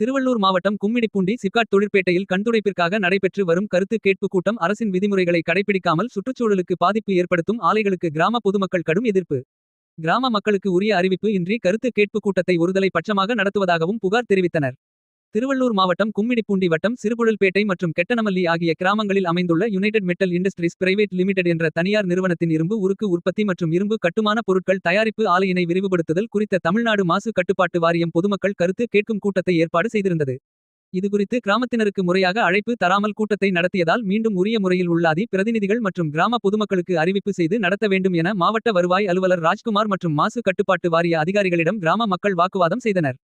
திருவள்ளூர் மாவட்டம் கும்மிடிப்பூண்டி சிப்காட் தொழிற்பேட்டையில் கண்துடைப்பிற்காக நடைபெற்று வரும் கருத்து கேட்பு கூட்டம் அரசின் விதிமுறைகளை கடைபிடிக்காமல் சுற்றுச்சூழலுக்கு பாதிப்பு ஏற்படுத்தும் ஆலைகளுக்கு கிராம பொதுமக்கள் கடும் எதிர்ப்பு. கிராம மக்களுக்கு உரிய அறிவிப்பு இன்றி கருத்து கேட்பு கூட்டத்தை ஒருதலை பட்சமாக நடத்துவதாகவும் புகார் தெரிவித்தனர். திருவள்ளூர் மாவட்டம் கும்மிடிப்பூண்டி வட்டம் சிறுபுழல்பேட்டை மற்றும் கெட்டனமல்லி ஆகிய கிராமங்களில் அமைந்துள்ள United Metal Industries Private Limited என்ற தனியார் நிறுவனத்தின் இரும்பு உருக்கு உற்பத்தி மற்றும் இரும்பு கட்டுமான பொருட்கள் தயாரிப்பு ஆலையினை விரிவுபடுத்துதல் குறித்த தமிழ்நாடு மாசு கட்டுப்பாட்டு வாரியம் பொதுமக்கள் கருத்து கேட்கும் கூட்டத்தை ஏற்பாடு செய்திருந்தது. இதுகுறித்து கிராமத்தினருக்கு முறையாக அழைப்பு தராமல் கூட்டத்தை நடத்தியதால் மீண்டும் உரிய முறையில் உள்ளாதி பிரதிநிதிகள் மற்றும் கிராம பொதுமக்களுக்கு அறிவிப்பு செய்து நடத்த வேண்டும் என மாவட்ட வருவாய் அலுவலர் ராஜ்குமார் மற்றும் மாசு கட்டுப்பாட்டு வாரிய அதிகாரிகளிடம் கிராம மக்கள் வாக்குவாதம் செய்தனர்.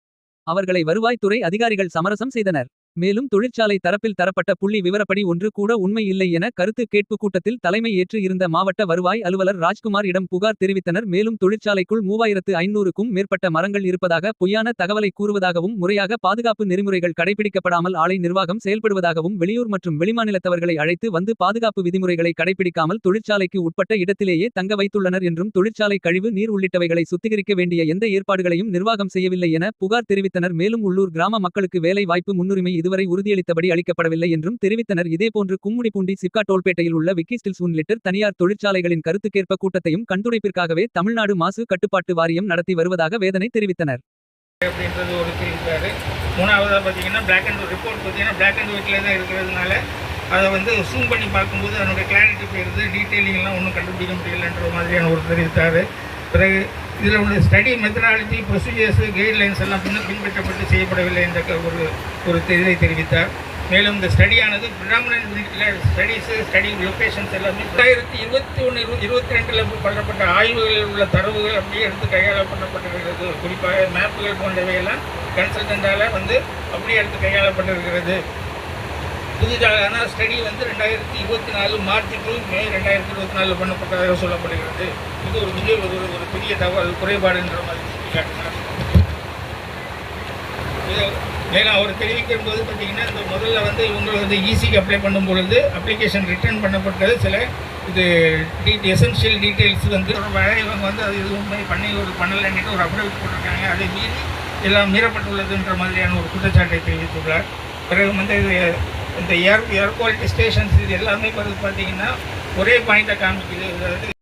அவர்களை வருவாய் துறை அதிகாரிகள் சமரசம் செய்தனர். மேலும் தொழிற்சாலை தரப்பில் தரப்பட்ட புள்ளி விவரப்படி ஒன்று கூட உண்மை இல்லை என கருத்து கேட்பு கூட்டத்தில் தலைமை ஏற்று இருந்த மாவட்ட வருவாய் அலுவலர் ராஜ்குமார் இடம் புகார் தெரிவித்தனர். மேலும் தொழிற்சாலைக்குள் மூவாயிரத்து ஐநூறுக்கும் மேற்பட்ட மரங்கள் இருப்பதாக பொய்யான தகவலை கூறுவதாகவும் முறையாக பாதுகாப்பு நெறிமுறைகள் கடைபிடிக்கப்படாமல் ஆலை நிர்வாகம் செயல்படுவதாகவும் வெளியூர் மற்றும் வெளிமாநிலத்தவர்களை அழைத்து வந்து பாதுகாப்பு விதிமுறைகளை கடைபிடிக்காமல் தொழிற்சாலைக்கு உட்பட்ட இடத்திலேயே தங்க வைத்துள்ளனர் என்றும் தொழிற்சாலை கழிவு நீர் உள்ளிட்டவைகளை சுத்திகரிக்க வேண்டிய எந்த ஏற்பாடுகளையும் நிர்வாகம் செய்யவில்லை என புகார் தெரிவித்தனர். மேலும் உள்ளூர் கிராம மக்களுக்கு வேலை வாய்ப்பு முன்னுரிமை இதுவரை உறுதியளித்தபடி அளிக்கப்படவில்லை என்றும் தெரிவித்தனர். இதேபோன்று கும்முடிப்பூண்டி சிப்கா டோல்பேட்டையில் உள்ள விக்கி ஸ்டில்ஸ் உன் லிட்டர் தனியார் தொழிற்சாலைகளின் கருத்துக்கேற்ப கூட்டத்தையும் கண்துடைப்பிற்காகவே தமிழ்நாடு மாசு கட்டுப்பாட்டு வாரியம் நடத்தி வருவதாக வேதனை தெரிவித்தனர். அப்படின்றது ஒரு இருக்காரு மூணாவதாக பார்த்தீங்கன்னா பிளாக் அண்ட் ரிப்போர்ட் பார்த்தீங்கன்னா பிளாக் அண்ட் ஒயிட்டில் தான் இருக்கிறதுனால அதை வந்து ஜூம் பண்ணி பார்க்கும்போது அதனுடைய கிளாரிட்டி போயிடுது டீட்டெயிலிங்லாம் ஒன்றும் கண்டுபிடிக்க முடியலன்ற மாதிரியான ஒரு தெரிவித்தார் பிறகு இதில் உள்ள ஸ்டடி மெத்தடாலஜி ப்ரொசீஜர்ஸு கைட்லைன்ஸ் எல்லாம் இன்னும் பின்பற்றப்பட்டு செய்யப்படவில்லை என்ற ஒரு ஒரு இதை தெரிவித்தார். மேலும் இந்த ஸ்டடியானது பிராமணன் ஸ்டடீஸு ஸ்டடி லொக்கேஷன்ஸ் எல்லாமே ரெண்டாயிரத்தி இருபத்தி ஒன்று இருபத்தி ரெண்டில் பண்ணப்பட்ட ஆய்வுகளில் உள்ள தரவுகள் அப்படியே எடுத்து கையாளப்படப்பட்டிருக்கிறது குறிப்பாக மேப்புகள் போன்றவையெல்லாம் கன்சல்டண்டால் வந்து அப்படியே எடுத்து கையாளப்பட்டிருக்கிறது. புதிதான ஸ்டடி வந்து ரெண்டாயிரத்தி இருபத்தி நாலு மார்ச் டு மே ரெண்டாயிரத்தி இருபத்தி நாலு பண்ணப்பட்டதாக சொல்லப்படுகிறது. இது ஒரு மிக ஒரு ஒரு பெரிய தகவல் குறைபாடுன்ற மாதிரி சுட்டிக்காட்டினார் இது மேலும் அவர் தெரிவிக்கும் போது பார்த்தீங்கன்னா இந்த முதல்ல வந்து இவங்க வந்து ஈஸிக்கு அப்ளை பண்ணும் பொழுது அப்ளிகேஷன் ரிட்டர்ன் பண்ணப்பட்டது சில இது டீ எசென்ஷியல் டீட்டெயில்ஸ் வந்து இவங்க வந்து அது எதுவும் பண்ணி ஒரு பண்ணலைன்ட்டு ஒரு அப்டேட் போட்டிருக்காங்க. அதை மீறி எல்லாம் மீறப்பட்டுள்ளதுன்ற மாதிரியான ஒரு குற்றச்சாட்டை தெரிவித்துள்ளார். பிறகு வந்து இது இந்த ஏர் ஏர் குவாலிட்டி ஸ்டேஷன்ஸ் இது எல்லாமே வந்து பார்த்தீங்கன்னா ஒரே பாயிண்ட்டை காமிக்குது.